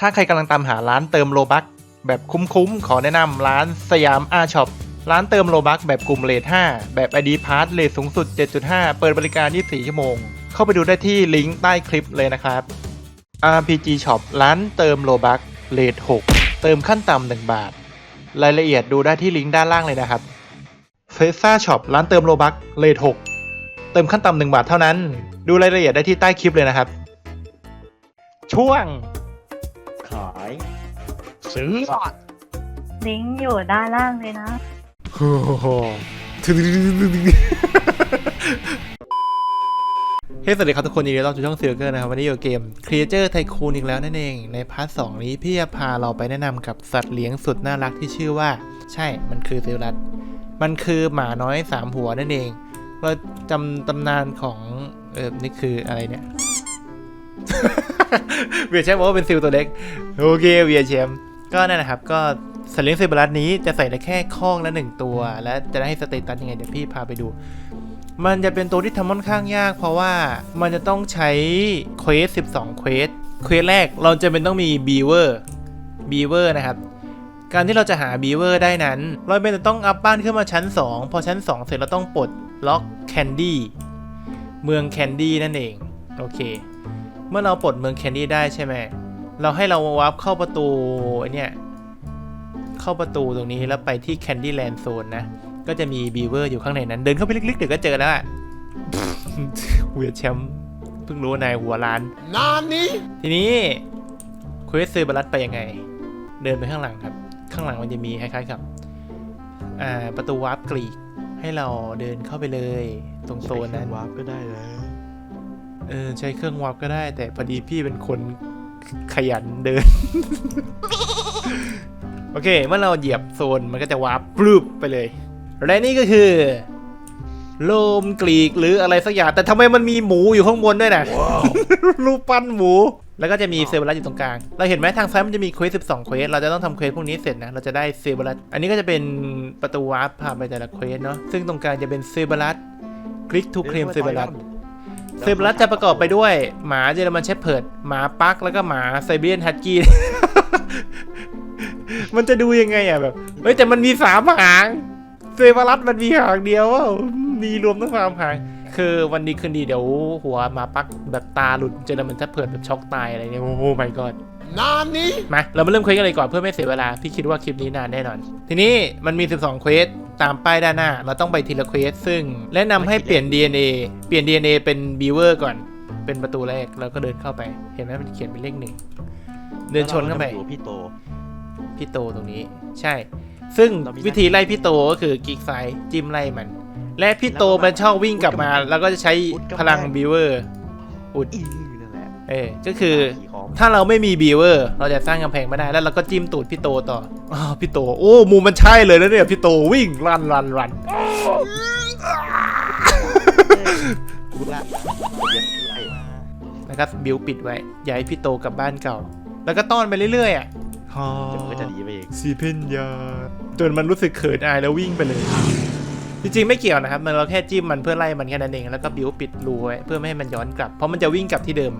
ถ้าใครกำลังตามหาร้านเติมโลบักแบบคุ้มๆ ขอแนะนำร้านสยามอาช็อปร้านเติมโลบักแบบกลุ่มเลท5แบบ ID p a s s เลทสูงสุด 7.5 เปิดบริการ 24 ชั่วโมง เข้าไปดูได้ที่ลิงก์ใต้คลิปเลยนะครับ RPG Shop ร้านเติมโลบักเลท6 เติมขั้นต่ำ1บาท รายละเอียดดูได้ที่ลิงก์ด้านล่างเลยนะครับเฟซ่าช็อปร้านเติมโลบักเลท6เติมขั้นต่ำ1บาทเท่านั้น ดูรายละเอียดได้ที่ใต้คลิปเลยนะครับ ช่วงายซื้อลิงก์อยู่ด้านล่างเลยนะโอ้โหเฮ้ยสวัสดีครับทุกคนยินดีต้อนรับสู่ช่องซิลเกอร์นะครับ วันนี้อยู่เกม Creature Tycoon อีกแล้วนั่นเอง ในพาร์ทสองนี้พี่จะพาเราไปแนะนำกับสัตว์เลี้ยงสุดน่ารักที่ชื่อว่า ใช่มันคือซิลรัสมันคือหมาน้อยสามหัวนั่นเอง เราจำตำนานของ เออนี่คืออะไรเนี่ย เวียแชมป์บอกว่าเป็นซิลตัวเล็ก โอเคเวียแชมป์ก็นั่นนะครับ ก็สัตว์เลี้ยงซิลรัสนี้จะใส่ได้แค่ข้องละหนึ่งตัว และจะได้สเตตัสยังไงเดี๋ยวพี่พาไปดู มันจะเป็นตัวที่ทำค่อนข้างยาก เพราะว่ามันจะต้องใช้เควส12เควสเควสแรกเราจะเป็นต้องมีบีเวอร์บีเวอร์นะครับการที่เราจะหาบีเวอร์ได้นั้น เราเป็นจะต้องอัพบ้านขึ้นมาชั้น 2 พอชั้น 2 เสร็จเราต้องปลดล็อกแคนดี้เมืองแคนดี้นั่นเอง โอเค เมื่อเราปลดเมืองแคนดี้ได้ใช่ไหม เราให้เราวาร์ปเข้าประตูไอเนี่ยเข้าประตูตรงนี้แล้วไปที่แคนดี้แลนด์โซนนะ ก็จะมีบีเวอร์อยู่ข้างในนั้น เดินเข้าไปลึกๆเดี๋ยวก็เจอแล้วอะเวียแชมป์เพิ่งรู้ว่านายหัวล้านนานนี้ทีนี้เควสซื้อบรัสไปยังไง เดินไปข้างหลังครับ ข้างหลังมันจะมีคล้ายๆกับอ่าประตูวาร์ปกรีกให้เราเดินเข้าไปเลย ตรงโซนนั้นวาร์ปก็ได้นะ เออใช้เครื่องวาร์ปก็ได้ แต่พอดีพี่เป็นคนขยันเดิน โอเค เมื่อเราเหยียบโซนมันก็จะวาร์ปปลื้บไปเลย และนี่ก็คือโลมกรีกหรืออะไรสักอย่าง แต่ทำไมมันมีหมูอยู่ข้างบนด้วยนะ รูปปั้นหมู แล้วก็จะมีเซลล์ลัสอยู่ตรงกลาง เราเห็นไหมทางซ้ายมันจะมีเควส12เควส เราจะต้องทำเควสพวกนี้เสร็จนะ เราจะได้เซลล์ลัสอันนี้ก็จะเป็นประตูวาร์ปพาไปแต่ละเควสเนาะ ซึ่งตรงกลางจะเป็นเซลล์ลัสคลิกทูเคลมเซลล์ลัส เซบรัสจะประกอบไปด้วยหมาเยอรมันเชฟเพิร์ดหมาปักแล้วก็หมาไซเบียนฮัตกี้มันจะดูยังไงอะแบบเฮ้ยแต่มันมีสามหางเซบรัสมันมีหางเดียวว่ามีรวมทั้งสามหาง คือวันดีคืนดีเดี๋ยวหัวหมาปักแบบตาหลุดเจอมันเชฟเพิร์ดแบบช็อกตายอะไรเนี่ยโอ้โห my god นานนี้ มาเรามาเริ่มเควสกันเลยก่อนเพื่อไม่เสียเวลา พี่คิดว่าคลิปนี้นานแน่นอน ทีนี้มันมี 12เควสตามป้ายด้านหน้า เราต้องไปทีละเควสซึ่ง แนะนำให้เปลี่ยน DNA เปลี่ยน DNA เป็นบีเวอร์ก่อน เป็นประตูแรกแล้วก็เดินเข้าไป เห็นไหมมันเขียนเป็นเลขหนึ่งเดินชนเข้าไปแล้วรพี่โต พี่โตตรงนี้ใช่ ซึ่งเรามีวิธีไล่พี่โตก็คือคลิกซ้ายจิ้มไล่มัน และพี่โตมันชอบวิ่งกลับมา แล้วก็จะใช้พลังบีเวอร์อุด อีนั่นแหละ เออก็คือขี่ของ ถ้าเราไม่มีบีเวอร์เราจะสร้างกำแพงไม่ได้แล้วเราก็จิ้มตูดพี่โตต่ออ๋อพี่โตโอ้มูมันใช่เลยนะเนี่ยพี่โตวิ่งรันรันรันกูละเย็นไล่นะครับบิวปิดไว้อย่าให้พี่โตกลับบ้านเก่า แล้วก็ต้อนไปเรื่อยๆอะฮอเดี๋ยวมันก็จะหนีไปเองซีเพนยาจนมันรู้สึกเขินอายแล้ววิ่งไปเลย จริงๆไม่เกี่ยวนะครับ มันเราแค่จิ้มมันเพื่อไล่มันแค่นั้นเองแล้วก็บิวปิดรูไว้เพื่อไม่ให้มันย้อนกลับ เพราะมันจะวิ่งกลับที่เดิม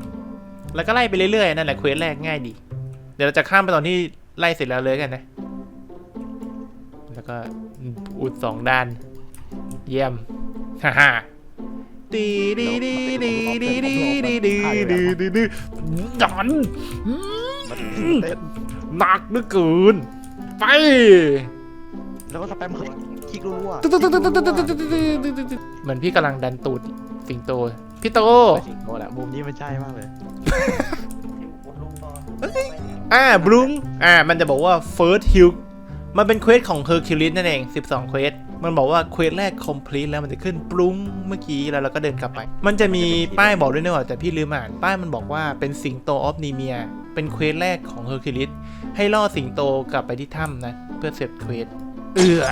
แล้วก็ไล่ไปเรื่อยๆนั่นแหละเควสแรกง่ายดี เดี๋ยวเราจะข้ามไปตอนที่ไล่เสร็จแล้วเลยกันนะ แล้วก็อุดสองด้าน เยี่ยม ฮ่าฮ่าดีดีดีดีดีดีดีดีดีดีดีดันหนักเหลือเกิน ไป แล้วก็สแปมคลิกรัวๆเหมือนพี่กำลังดันตูดสิงโต พี่โตสิงโตแหละมุมนี้มันใช่มากเลยอ่าบลุงอ่า มันจะบอกว่า first hill มันเป็นเควสของ Hercules นั่นเอง 12 เควส มันบอกว่าเควสแรก complete แล้วมันจะขึ้นปรุ้งเมื่อกี้แล้วเราก็เดินกลับไป มันจะมีป้ายบอกด้วยนะว่าแต่พี่ลืมอ่าน ป้ายมันบอกว่าเป็นสิงโตออฟนีเมีย เป็นเควสแรกของ Hercules ให้ล่อสิงโตกลับไปที่ถ้ำนะ เพื่อเสร็จเควส เอือ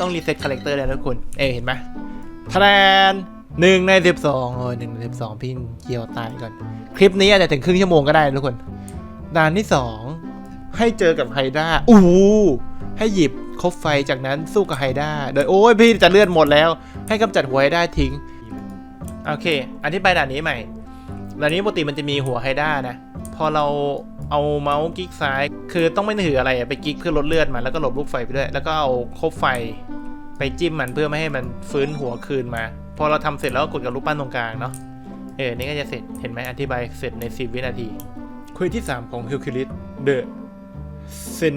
ต้องรีเซ็ตคาแรคเตอร์แล้วนะคุณเอยเห็นไหมคะแนน หนึ่งในสิบสองโอ้ยหนึ่งในสิบสองพี่เกียวตายก่อน คลิปนี้อาจจะถึงครึ่งชั่วโมงก็ได้ทุกคนด่านที่สองให้เจอกับไฮด้าอู้ให้หยิบคบไฟจากนั้นสู้กับไฮด้าโดยโอ้ยพี่จะเลือดหมดแล้ว ให้กำจัดหัวไฮด้าทิ้งโอเคอธิบายด่านนี้ใหม่ด่านนี้ปกติมันจะมีหัวไฮด้านะ พอเราเอาเมาส์กิ๊กซ้าย คือต้องไม่ถืออะไรไปกิ๊กเพื่อลดเลือดมันแล้วก็หลบลูกไฟไปด้วย แล้วก็เอาคบไฟไปจิ้มมันเพื่อไม่ให้มันฟื้นหัวคืนมา พอเราทำเสร็จแล้วก็กดกับรูปปั้นตรงกลางเนาะเออนี่ก็จะเสร็จเห็นไหมอธิบายเสร็จใน 10 วินาทีคุยที่ 3 ของฮิวคิลิสเดอะเซน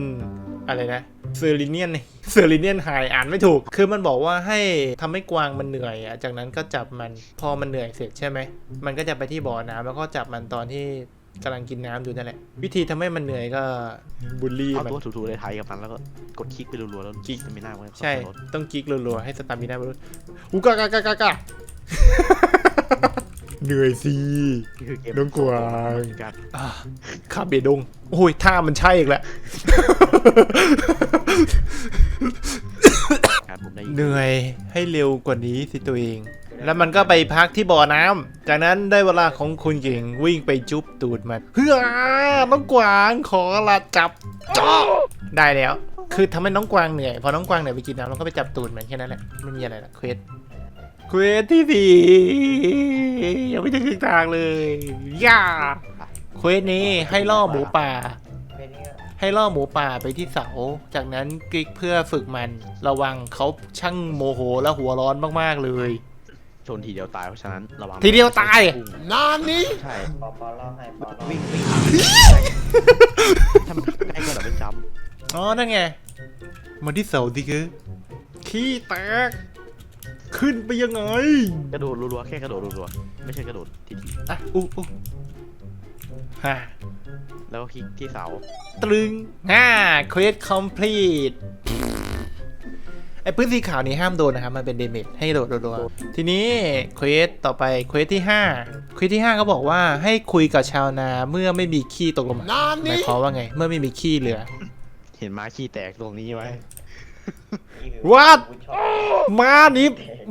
อะไรนะเซอร์ลิเนียนเซอร์ลิเนียนหายอ่านไม่ถูก คือมันบอกว่าให้ทำให้กวางมันเหนื่อยอะจากนั้นก็จับมันพอมันเหนื่อยเสร็จใช่ไหมมันก็จะไปที่บ่อน้ำแล้วก็จับมันตอนที่ กำลังกินน้ำอยู่นั่นแหละ วิธีทำให้มันเหนื่อยก็บูลลี่เอามันตัวถูๆเลยไทยกับมันแล้วก็กดคลิกไปรัวๆแล้วคลิกจะไม่น่าไว้ใช่ ลดต้องกิ๊กรัวๆให้สตามิน่ามันอุกากากากากาเหนื่อยสิ นี่คือเกมน้องกวาง การอ่าคาเบดง โอ้ยท่ามันใช่อีกแล้วการผมได้เหนื่อยให้เร็วกว่านี้สิตัวเอง แล้วมันก็ไปพักที่บ่อน้ำจากนั้นได้เวลาของคุณเก่งวิ่งไปจุ๊บตูดมันเฮ้ยน้องกวางขอละจับจ้อได้แล้ว คือทำให้น้องกวางเหนื่อย พอน้องกวางเหนื่อยไปกินน้ำแล้วก็ไปจับตูดมันแค่นั้นแหละ ไม่มีอะไรละเควสเควสที่สี่ยังไม่ถึงครึ่งทางเลยย่าเควสนี้ให้ล่อหมูป่า ให้ล่อหมูป่าไปที่เสา จากนั้นกลิกเพื่อฝึกมัน ระวังเขาช่างโมโหและหัวร้อนมากๆเลย ชนทีเดียวตายเพราะฉะนั้นระวังทีเดียวตายนานนี้ใช่ปอปอล่อให้ปอล่อวิ่งวิ่งถ้ามันใกล้ก็แบบเป็นจอ๋อ นั่นไงมาที่เสาดิเกอขี้แตก ขึ้นไปยังไงำกระโดดรัวๆแค่กระโดดรัวๆไม่ใช่กระโดดทีทีอะ อู้อู้ฮ่าแล้วก็คลิกที่เสา ตรึงฮ่าเควสคอมพลีท ไอ้พื้นสีขาวนี้ห้ามโดนนะครับมันเป็นเดเมจให้โดดรัวๆทีนี้เควสต่อไปเควสที่5เควสที่5เขาบอกว่าให้คุยกับชาวนาเมื่อไม่มีขี้ตกลงมาหมายความว่าไง เมื่อไม่มีขี้เหลือ เห็นม้าขี้แตกตรงนี้ไหม What? ม้านี้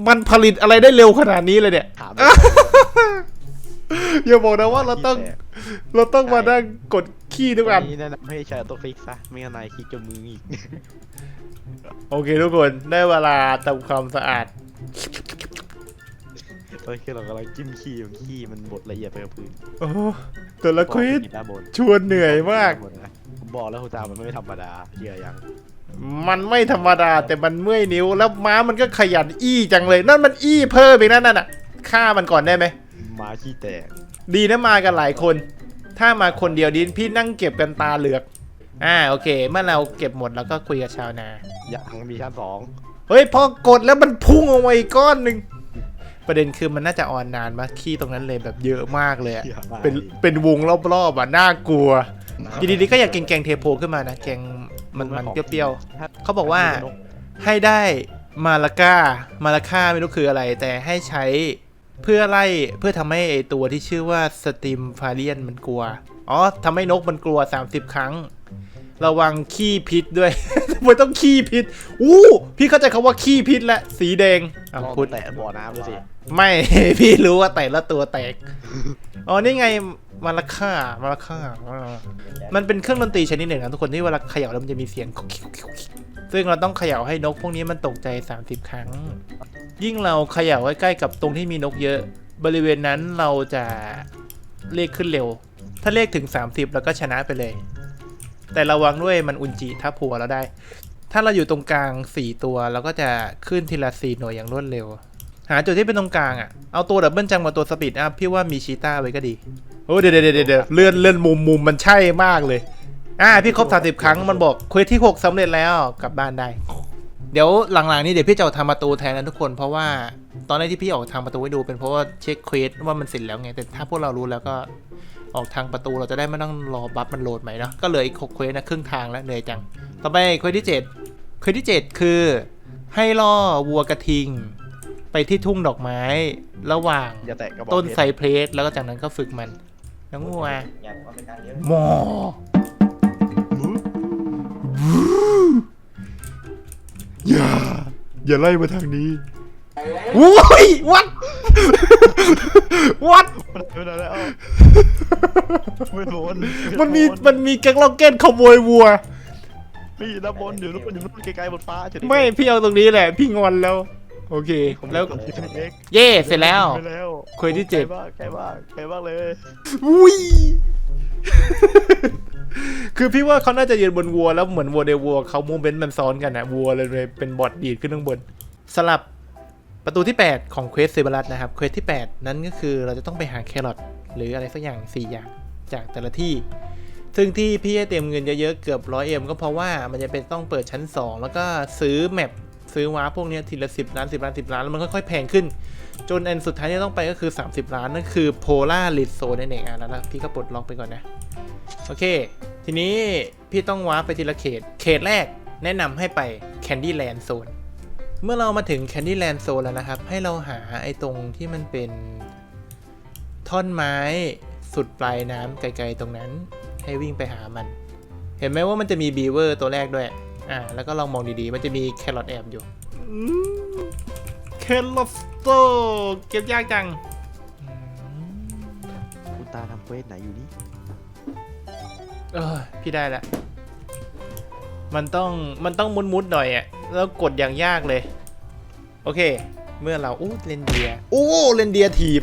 มันผลิตอะไรได้เร็วขนาดนี้เลยเนี่ยถามอย่าบอกนะว่าเราต้องเราต้องมานั่งกดขี้ทุกอันนี่แนะนำให้ใช้ตัวฟิกซะไม่งั้นนายคลิกจนมืออีก โอเคทุกคนได้เวลาทำความสะอาด ตอนที่เรากำลังจิ้มขี้มันขี้มันบดละเอียดไปกับพื้นโอ้แต่ละควิสกินด้านบนชวนเหนื่อยมาก ผมบอกแล้วคุณตามันไม่ธรรมดาเชื่อยังมันไม่ธรรมดาแต่มันเมื่อยนิ้วแล้วม้ามันก็ขยันอี้จังเลย นั่นมันอี้เพิ่มอีกนั่นน่ะฆ่ามันก่อนได้ไหมม้าขี้แตกดีนะมากันหลายคน ถ้ามาคนเดียวดินพี่นั่งเก็บกันตาเหลือก อ่าโอเค เมื่อเราเก็บหมดแล้วก็คุยกับชาวนา ยังมีชั้นสองเฮ้ยพอกดแล้วมันพุ่งออกมาอีกก้อนหนึ่งประเด็นคือมันน่าจะออนนานมากขี้ตรงนั้นเลยแบบเยอะมากเลยอะเป็นเป็นวงรอบๆอะน่ากลัวอยู่ดีๆก็อยากกินแกงเทโพขึ้นมานะแกงมันมันๆเปรี้ยวๆเขาบอกว่าให้ได้มาลาก้ามาลาค่าไม่รู้คืออะไร แต่ให้ใช้เพื่อไล่เพื่อทำให้ไอตัวที่ชื่อว่าสติมฟาเรียนมันกลัว อ๋อทำให้นกมันกลัว 30 ครั้ง ระวังขี้พิษด้วยทำไมต้องขี้พิษ อู้ พี่เข้าใจคำว่าขี้พิษแล้วสีแดงอะลองพุทธแตะบ่อน้ำดูสิไม่ พี่รู้ว่าแต่ละตัวแตก อ๋อ นี่ไงมาราค่ามาราค่าอ่ามันเป็นเครื่องดนตรีชนิดหนึ่งนะทุกคนที่เวลาเขย่าแล้วมันจะมีเสียงคุกคิกคุกคิกคุกคิกซึ่งเราต้องเขย่าให้นกพวกนี้มันตกใจ 30 ครั้ง ยิ่งเราเขย่าใกล้ๆกับตรงที่มีนกเยอะ บริเวณนั้นเราจะเลขขึ้นเร็ว ถ้าเลขถึง 30 แล้วก็ชนะไปเลย แต่ระวังด้วยมันอุนจิทับหัวเราได้ ถ้าเราอยู่ตรงกลาง 4 ตัวเราก็จะขึ้นทีละ4หน่วยอย่างรวดเร็ว หาจุดที่เป็นตรงกลางอะ เอาตัวดับเบิลจังมาตัวสปีดอัพพี่ว่ามีชีต้าไว้ก็ดี โอ้เดี๋ยวเดี๋ยวเดี๋ยวเดี๋ยวเลื่อนเลื่อนมุมมุมมันใช่มากเลย อ่าพี่ครบ30ครั้งมันบอกเควสที่6สำเร็จแล้วกลับบ้านได้ เดี๋ยวหลังๆนี้เดี๋ยวพี่จะออกทำประตูแทนนะทุกคน เพราะว่าตอนแรกที่พี่ออกทางประตูให้ดูเป็นเพราะว่าเช็คเควสว่ามันเสร็จแล้วไงแต่ถ้าพวกเรารู้แล้วก็ ออกทางประตูเราจะได้ไม่ต้องรอบัฟมันโหลดใหม่เนาะก็เหลืออีกหกเควสนะครึ่งทางแล้วเหนื่อยจัง ต่อไปเควสที่เจ็ดเควสที่เจ็ดคือ ให้ล่อวัวกระทิง ไปที่ทุ่งดอกไม้ระหว่างอย่าแตะกระบอกต้นเพชรไซเพรสแล้วก็จากนั้นก็ฝึกมันน้องงัวอยากเอาไปการเลี้ยงหมออย่าอย่าไล่มาทางนี้โอ้ยวัด วัดไม่ได้แล้วไม่โดนมันมีมันมีแก๊งล็อกเก็ตขโมยวัวมีด้านบนอยู่นู้นอยู่นู้นไกลๆบนฟ้าจะด้ไม่พี่เอาตรงนี้แหละ พี่งอนแล้ว โอเคแล้วผมกดเล็กเย่เสร็จแล้วไปแล้วเควสที่เจ็ดใกล้มากใกล้มากใกล้มากเลยอุ้ยคือพี่ว่าเขาน่าจะยืนบนวัวแล้วเหมือนวัวในวัวเขามูเมนต์มันซ้อนกันนะวัวเลยเป็นบอดดีดขึ้นข้างบน สลับ ประตูที่ 8 ของเควสเซเบรัสนะครับเควสที่ 8 นั้นก็คือเราจะต้องไปหาแครอทหรืออะไรสักอย่าง 4 อย่างจากแต่ละที่ ซึ่งที่พี่ให้เตรียมเงินเยอะๆเกือบร้อยเอ็มก็เพราะว่ามันจะเป็นต้องเปิดชั้น 2 แล้วก็ซื้อแมปซื้อว้าร์พวกนี้ทีละ 10 ล้าน 10 ล้าน 10 ล้าน แล้วมันค่อยๆแพงขึ้น จนอันสุดท้ายที่ต้องไปก็คือ 30 ล้าน นั่นคือโพล่าลิโซนั่นเองอะแล้วพี่ก็ปลดล็อกไปก่อนนะ โอเค ทีนี้พี่ต้องว้าร์ไปทีละเขต เขตแรกแนะนำให้ไป Candyland Zone เมื่อเรามาถึง Candyland Zone แล้วนะครับ ให้เราหาไอ้ตรงที่มันเป็นท่อนไม้สุดปลายน้ำไกลๆตรงนั้น ให้วิ่งไปหามัน เห็นไหมว่ามันจะมีบีเวอร์ตัวแรกด้วย อ่า แล้วก็ลองมองดีๆ มันจะมีแครอทแอบอยู่แครอทโตเก็บยากจังอืมคุณตาทำเควสไหนอยู่นี่ เออพี่ได้แล้วมันต้องมันต้องมุดๆหน่อยอะ่ะ แล้วกดอย่างยากเลย โอเค เมื่อเราอู้เลนเดียอู้เลนเดียถีบ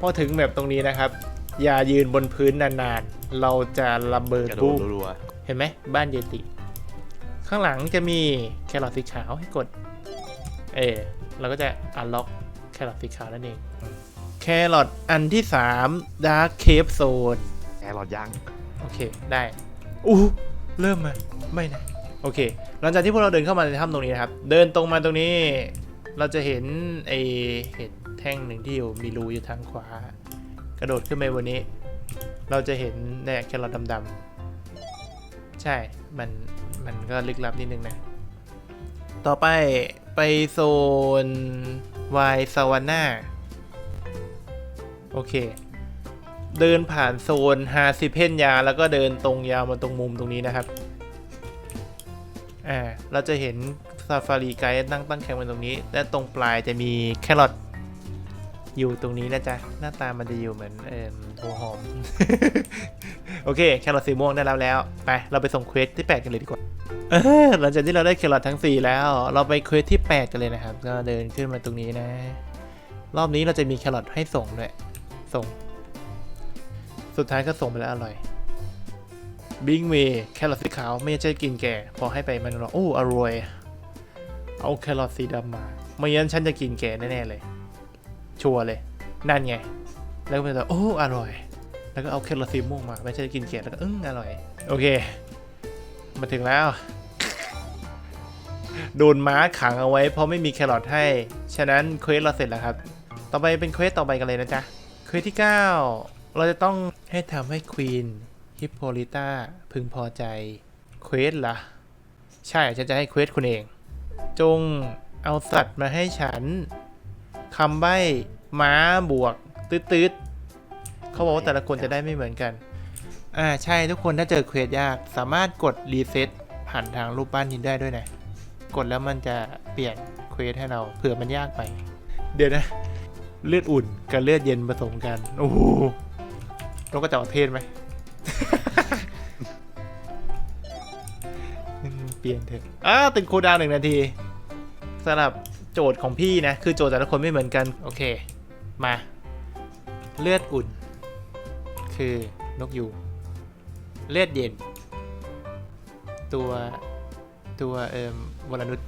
พอถึงแบบตรงนี้นะครับ อย่ายืนบนพื้นนานๆ เราจะระเบิดกระโดบูดมรัวเห็นไหมบ้านเยติ ข้างหลังจะมีแครอทสีขาวให้กด เออเราก็จะอันล็อกแครอทสีขาวนั่นเอง แครอทอันที่3 Dark Cave Zone ๆแอร์หลอดยัง โอเค ได้ อู้ เริ่มมา ไม่นะ โอเค หลังจากที่พวกเราเดินเข้ามาในถ้ำตรงนี้นะครับ เดินตรงมาตรงนี้ เราจะเห็นไอเห็ดแท่งหนึ่งที่อยู่มีรูอยู่ทางขวา กระโดดขึ้นไปบนนี้ เราจะเห็นเนี่ยแครอทดำๆใช่ มัน มันก็ลึกลับนิดนึงนะ ต่อไปไปโซนวายซาวาน่าโอเค เดินผ่านโซนฮาซิเพนยา แล้วก็เดินตรงยาวมาตรงมุมตรงนี้นะครับ อ่าเราจะเห็นซาฟารีไกด์ตั้งตั้งแคมป์ไว้ตรงนี้ และตรงปลายจะมีแครอทอยู่ตรงนี้นะจ๊ะ หน้าตามันจะอยู่เหมือนเอ่อหัวหอม โอเค แครอทสีม่วงได้แล้วแล้ว ไป เราไปส่งเควสที่ 8 กันเลยดีกว่าเออหลังจากที่เราได้แครอททั้ง 4 แล้ว เราไปเควสที่ 8 กันเลยนะครับ ก็เดินขึ้นมาตรงนี้นะ รอบนี้เราจะมีแครอทให้ส่งด้วย ส่ง สุดท้ายก็ส่งไปแล้วอร่อย บิงเวแครอทสีขาวไม่ใช่กินแก่ พอให้ไปมันบอโอ้อร่อย เอาแครอทสีดำมาไม่งั้นฉันจะกินแก่แน่ๆเลย ชัวร์เลย นั่นไง แล้วก็มันจะโอ้อร่อย แล้วก็เอาแครอทสีม่วงมาไม่ใช่กินแก่แล้วก็อึ้งอร่อย โอเค มาถึงแล้ว โดนม้าขังเอาไว้ เพราะไม่มีแครอทให้ ฉะนั้นเควสเราเสร็จแล้วครับ ต่อไปเป็นเควสต่อไปกันเลยนะจ๊ะเควสที่ 9 เราจะต้องให้ทำให้ควีน ฮิปโปลิต้าพึงพอใจ เควสละใช่ฉันจะให้เควสคุณเอง จงเอาสัตว์มาให้ฉันคำใบ้ม้าบวก ตืดๆเขาบอกว่าแต่ละคนจะได้ไม่เหมือนกัน อ่า ใช่ทุกคนถ้าเจอเควสยาก สามารถกดรีเซ็ตผ่านทางรูปปั้นนี้ได้ด้วยนะ กดแล้วมันจะเปลี่ยนเควสให้เราเผื่อมันยากไป เดี๋ยวนะ เลือดอุ่นกับเลือดเย็นผสมกัน โอ้โหนกกระจอกเทศไหม ลี่ยนเถอะอ้าติดโคดาวหนึ่งนาทีสำหรับโจทย์ของพี่นะ คือโจทย์แต่ละคนไม่เหมือนกัน โอเค มา เลือดอุ่น คือนกยูงเลือดเย็น ตัวตัวเอ่มวรนุษ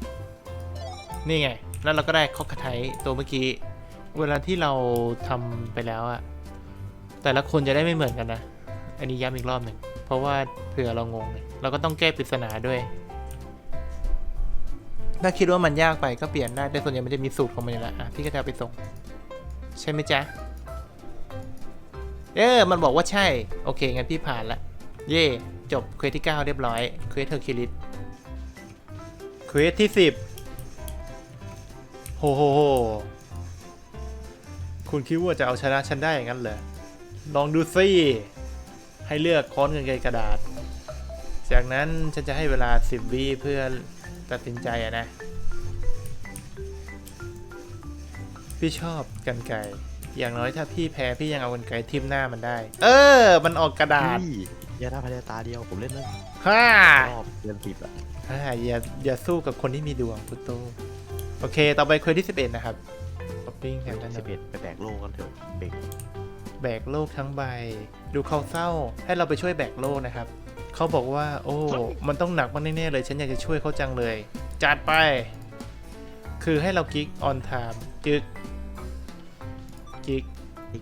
นี่ไง แล้วเราก็ได้คอกคไทตัวเมื่อกี้ เวลาที่เราทำไปแล้วอะแต่ละคนจะได้ไม่เหมือนกันนะ อันนี้ย้ำอีกรอบหนึ่ง เพราะว่าเผื่อเรางงเลยเราก็ต้องแก้ปริศนาด้วย ถ้าคิดว่ามันยากไปก็เปลี่ยนได้ แต่ส่วนใหญ่มันจะมีสูตรของมันอยู่แล้วอะพี่ก็จะไปส่ง ใช่ไหมจ๊ะ เออ มันบอกว่าใช่ โอเค งั้นพี่ผ่านละ เย่จบเควสที่ 9 เรียบร้อย เควสเทอร์คิลิสเควสที่ 10 โหโหโหคุณคิดว่าจะเอาชนะฉันได้อย่างนั้นเหรอ ลองดูสิให้เลือกค้อนเงินไกรกระดาษ จากนั้นฉันจะให้เวลา 10วิเพื่อ ตัดสินใจอะนะ พี่ชอบกันไกรอย่างน้อยถ้าพี่แพ้พี่ยังเอากันไกรทิ่มหน้ามันได้ เออ มันออกกระดาษพี่ยาท่าพายในตาเดียวผมเล่นเลยฮ่ารอบเดือนสิบอะฮ่าอย่าอย่าสู้กับคนที่มีดวงพุตโตโอเค ต่อไปเควสที่11นะครับป๊อปปิ้งแถมด้านสิบในเอ็ดไปแบกโลกันเถอะเบรกแบกโลกทั้งใบ ดูเขาเศร้าให้เราไปช่วยแบกโลกนะครับ เขาบอกว่า โอ้ มันต้องหนักมากแน่ๆเลย ฉันอยากจะช่วยเขาจังเลย จัดไป คือให้เรากิ๊กออนไทม์จึกกิ๊ก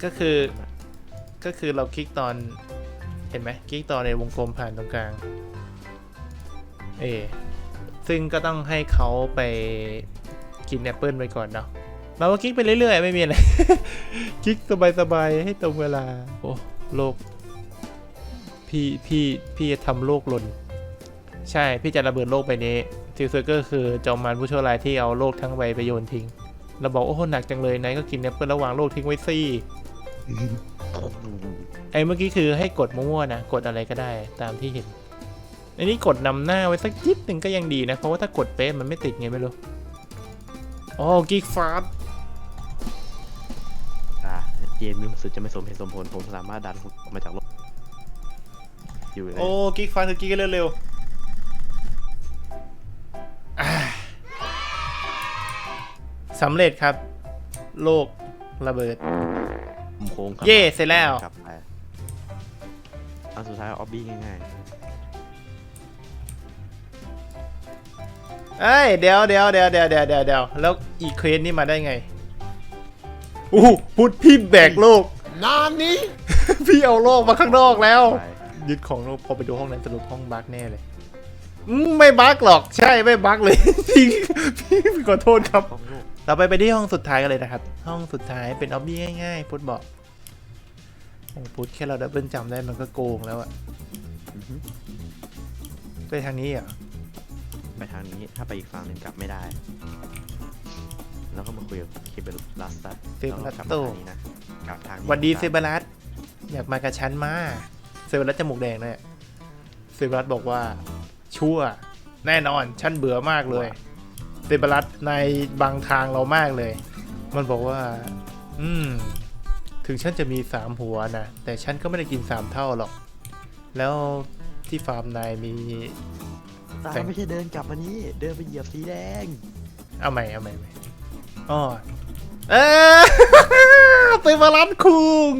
ก็คือ ก็คือเราคลิกตอน เห็นไหมคลิกตอนในวงกลมผ่านตรงกลาง เอ ซึ่งก็ต้องให้เขาไปกินแอปเปิลไปก่อนเนาะเราก็คลิกไปเรื่อยๆ ไม่มีอะไรคลิกสบายๆ ให้ตรงเวลา โอ้ โลก พี่พี่พี่จะทำโลกหล่นใช่พี่จะระเบิดโลกไปนี้ซิลเซอร์ก็คือจอมมารผู้ชั่วร้ายที่เอาโลกทั้งใบไปโยนทิ้งเราบอกโอ้โหหนักจังเลยนายก็กินแอปเปิลระหว่างโลกทิ้งไว้สิไอ้เมื่อกี้คือให้กดมั่วๆนะกดอะไรก็ได้ตามที่เห็นอันนี้กดนำหน้าไว้สักนิดหนึ่งก็ยังดีนะ เพราะว่าถ้ากดเป๊ะมันไม่ติดไงไม่รู้อ๋อกิ๊กฟาสอ่าเกมนี้สึกจะไม่สมเหตุสมผลผมสามารถดันออกมาจากโลก อยู่เลยโอ้กิ๊กฟาสคือกิ๊กเร็วๆอ่าสำเร็จครับ โลกระเบิด ผมโค้งกลับเย่เสร็จแล้ว กลับไปอันสุดท้ายออบบี้ง่ายเอ้ยเดี๋ยวเดี๋ยวเดี๋ยวเดี๋ยวเดี๋ยวเดี๋ยวเดี๋ยวแล้วอีเควสนี่มาได้ไงอู้หูพุทธพี่แบกโลก นานนี้ พี่เอาโลกมาข้างนอกแล้ว ๆไป ยึดของโลกพอไปดูห้องนั้นสรุปห้องบั๊กแน่เลยอืมไม่บั๊กหรอกใช่ไม่บั๊กเลยจริงพี่ขอโทษครับต้องโลกเราไปไปที่ห้องสุดท้ายกันเลยนะครับ ห้องสุดท้ายเป็นออบบี้ง่ายๆ พุทธบอกโอ้พุทธแค่เราดับเบิลจำได้มันก็โกงแล้วอะอือฮึไปทางนี้เหรอะไปทางนี้ถ้าไปอีกฝั่งหนึ่งกลับไม่ได้ แล้วก็มาคุยกับเคเบิลลัสตัสเซเบรัสกลับโตมาทางนี้นะกลับทางนี้ หวัดดีเซเบรัสอยากมากับฉันมา เซเบรัสจมูกแดงเลยอะเซเบรัสบอกว่าชั่วแน่นอนฉันเบื่อมากเลยเซเบรัสในบางทางเรามากเลย มันบอกว่า อืม ถึงฉันจะมีสามหัวนะแต่ฉันก็ไม่ได้กินสามเท่าหรอก แล้วที่ฟาร์มนายมีตาแสงไม่ใช่เดินกลับมานี้ เดินไปเหยียบสีแดง เอาใหม่เอาใหม่เอาใหม่อ๋อเออเซเบรัสคุง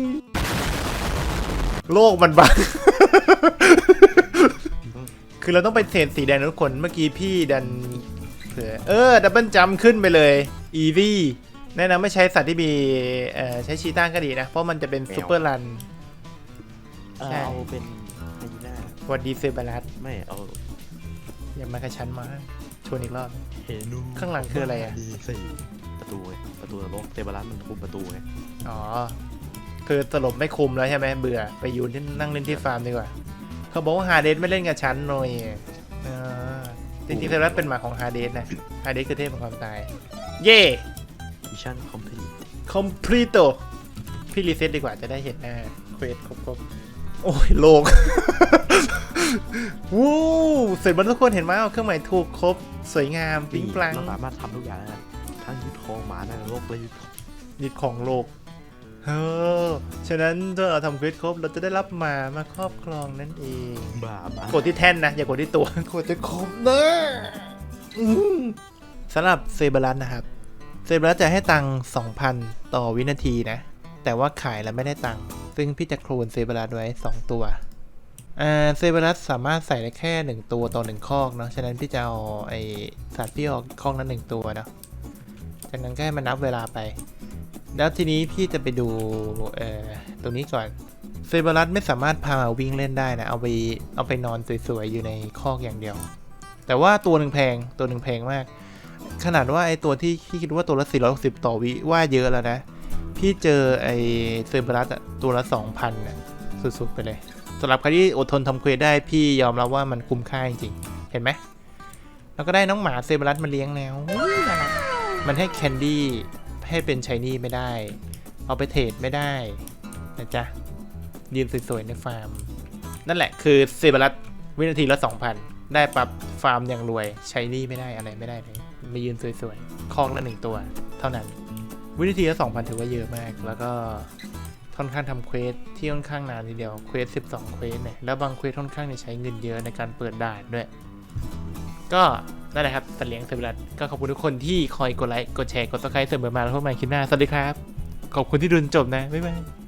โลกมันบัง คือเราต้องไปเทรนสีแดงนะทุกคน เมื่อกี้พี่ดันเผื่อเออ ดับเบิลจัมขึ้นไปเลย อีวี่แนะนำไม่ใช้สัตว์ที่มีเอ่อใช้ชีต้าก็ดีนะ เพราะมันจะเป็นแมวซูเปอร์รันเออใช่ เอาเป็นไฮยีน่าวัดดีเซเบรัสไม่เอา อย่ามากับฉันมา ชวนอีกรอบ เฮนูข้างหลังคืออะไรอะดีสิประตูไงประตูนรกเซเบรัสมันคุมประตูไง อ๋อ คือสลบไม่คุมแล้วใช่ไหมเบื่อไปอยูที่นั่งเล่นที่ฟาร์มดีกว่า เขาบอกว่าฮาเดสไม่เล่นกับฉันหน่อยเออจริงๆเซเบรัสเป็นหมาของฮาเดสนะฮาเดสคือเทพของความตาย เย่มิชชั่นคอมพลีทคอมพลีโตพี่รีเซ็ตดีกว่าจะได้เห็นหน้าเควสครบๆ โอ้ยโลกวู้เสร็จหมดทุกคนเห็นไหมเอาเครื่องหมายถูกครบ สวยงามปิ๊งปลังเราสามารถทำทุกอย่างได้นะทั้งยึดครองหมาในโลกเลยยึดครองนิดของโลก เออฉะนั้นถ้าเราทำเควสครบเราจะได้รับหมามาครอบครองนั่นเอง บ้าบ้ากดที่แท่นนะ อย่ากดที่ตัว กดจะครบนะอืมสำหรับเซเบรัสนะครับ เซเบรัสจะให้ตังค์2,000 ต่อวินาทีนะ แต่ว่าขายแล้วไม่ได้ตังค์ซึ่งพี่จะโคลนเซเบรัสไว้ 2 ตัวอ่าเซเบรัสสามารถใส่ได้แค่ 1 ตัวต่อ1คอกเนาะฉะนั้นพี่จะเอาไอสัตว์พี่ออกคอกนั้นหนึ่งตัวเนาะจากนั้นก็ให้มันนับเวลาไป แล้วทีนี้พี่จะไปดูตรงนี้ก่อนเซเบรัสไม่สามารถพาวิ่งเล่นได้นะ เอาไปเอาไปนอนสวยๆอยู่ในคอกอย่างเดียว แต่ว่าตัวหนึ่งแพงตัวหนึ่งแพงมาก ขนาดว่าไอตัวที่พี่คิดว่าตัวละ 460 ต่อวิว่าเยอะแล้วนะ พี่เจอไอเซเบรัสตัวละ 2,000น่ะสุดๆไปเลยสำหรับใครที่อดทนทำเควสได้พี่ยอมรับว่ามันคุ้มค่าจริงๆเห็นไหมแล้วก็ได้น้องหมาเซเบรัสมาเลี้ยงแล้ว มันให้แคนดี้ ให้เป็นชายนี่ไม่ได้ เอาไปเทรดไม่ได้นะจ๊ะยืนสวยๆในฟาร์ม นั่นแหละคือเซเบรัสวินาทีละ 2,000 ได้ปรับฟาร์มอย่างรวยใช้นี่ไม่ได้อะไรไม่ได้เลยมายืนสวยๆคลองละหนึ่งตัว เท่านั้น วินาทีละ 2,000 ถือว่าเยอะมาก แล้วก็ค่อนข้างทำเควสที่ค่อนข้างนานทีเดียวเควส12 เควสเนี่ยแล้วบางเควสค่อนข้างจะใช้เงินเยอะในการเปิดด่านด้วย ก็นั่นแหละครับสัตว์เลี้ยงเซเบรัสก็ขอบคุณทุกคนที่คอยกดไลค์ กดแชร์ กดซับสไครต์เสมอมาแล้วพบกันใหม่คลิปหน้า สวัสดีครับ ขอบคุณที่ดูจนจบนะ บ๊ายบาย